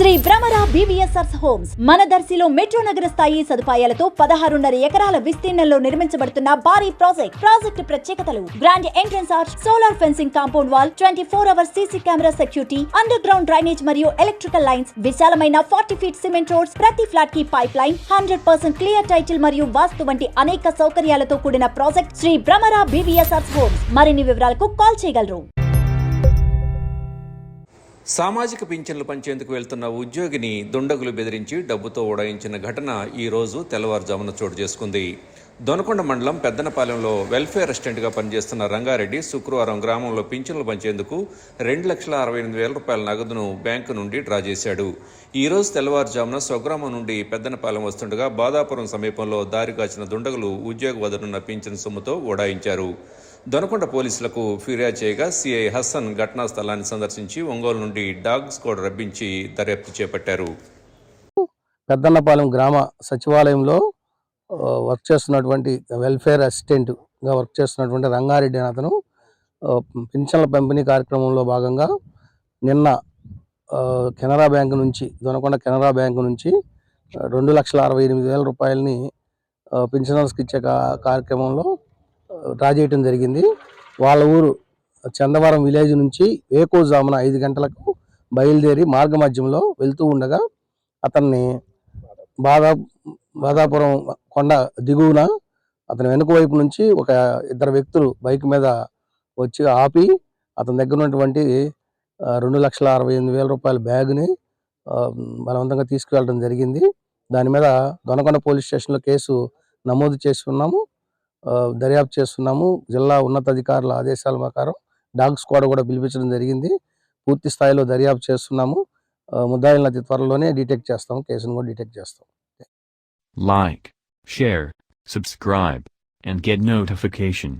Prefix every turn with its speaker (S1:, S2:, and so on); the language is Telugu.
S1: శ్రీ భ్రమర బీవీఎస్ఆర్ హోమ్స్ మన దర్శిలో మెట్రో నగర స్థాయి సదుపాయాలతో పదహారున్నర ఎకరాల విస్తీర్ణంలో నిర్మించబడుతున్న భారీ ప్రాజెక్ట్ ప్రాజెక్టు ప్రత్యేకతలు. Grand entrance arch solar fencing compound wall twenty four hour CC camera security underground drainage మరియు ఎలక్ట్రికల్ లైన్స్ విశాలమైన ఫార్టీ ఫీట్ సిమెంట్ రోడ్స్ ప్రతి ఫ్లాట్కి pipeline hundred percent clear title మరియు వాస్తు వంటి అనేక సౌకర్యాలతో కూడిన project Shri Bhramara BVSR homes మరిన్ని వివరాలకు కాల్ చేయగలరు.
S2: సామాజిక పింఛన్లు పంచేందుకు వెళ్తున్న ఉద్యోగిని దుండగులు బెదిరించి డబ్బుతో ఉడాయించిన ఘటన ఈరోజు తెల్లవారుజామున చోటు చేసుకుంది. దొనకొండ మండలం పెద్దనపాలెంలో వెల్ఫేర్ అసిస్టెంట్గా పనిచేస్తున్న రంగారెడ్డి శుక్రవారం గ్రామంలో పింఛన్లు పంచేందుకు రెండు లక్షల అరవై ఎనిమిది వేల రూపాయల నగదును బ్యాంకు నుండి డ్రా చేశాడు. ఈరోజు తెల్లవారుజామున స్వగ్రామం నుండి పెద్దనపాలెం వస్తుండగా బాదాపురం సమీపంలో దారి కాచిన దుండగులు ఉద్యోగ వదనున్న పింఛన్ సొమ్ముతో ఉడాయించారు దొనకొండ పోలీసులకు ఫిర్యాదు చేయగా సిఐ హసన్ ఘటనా స్థలాన్ని సందర్శించి ఒంగోలు నుండి డాగ్ స్క్వాడ్ రప్పించి దర్యాప్తు చేపట్టారు.
S3: పెద్దన్నపాలెం గ్రామ సచివాలయంలో వర్క్ చేస్తున్నటువంటి వెల్ఫేర్ అసిస్టెంట్గా వర్క్ చేస్తున్నటువంటి రంగారెడ్డి అని అతను పింఛన్ల పంపిణీ కార్యక్రమంలో భాగంగా నిన్న కెనరా బ్యాంక్ నుంచి దొనకొండ కెనరా బ్యాంక్ నుంచి రెండు లక్షల అరవై ఎనిమిది వేల రూపాయలని పింఛనర్స్కి ఇచ్చే కార్యక్రమంలో డ్రా చేయటం జరిగింది. వాళ్ళ ఊరు చందవరం విలేజ్ నుంచి వేకోజామున ఐదు గంటలకు బయలుదేరి మార్గ మధ్యంలో వెళ్తూ ఉండగా అతన్ని బాధా బాధాపురం కొండ దిగువన అతని వెనుక వైపు నుంచి ఒక ఇద్దరు వ్యక్తులు బైక్ మీద వచ్చి ఆపి అతని దగ్గర ఉన్నటువంటి రెండు లక్షల అరవై ఎనిమిది వేల రూపాయల బ్యాగ్ని బలవంతంగా తీసుకువెళ్ళడం జరిగింది. దాని మీద దొనకొండ పోలీస్ స్టేషన్లో కేసు నమోదు చేసుకున్నాము. దర్యాప్తు చేస్తున్నాము. జిల్లా ఉన్నతాధికారుల ఆదేశాల ప్రకారం డాగ్ స్క్వాడ్ కూడా పిలిపించడం జరిగింది. పూర్తి స్థాయిలో దర్యాప్తు చేస్తున్నాము. ఆ, ముద్దాయిలను అతి త్వరలోనే డిటెక్ట్ చేస్తాము కేసును కూడా డిటెక్ట్ చేస్తాం.
S4: Like share subscribe and get notification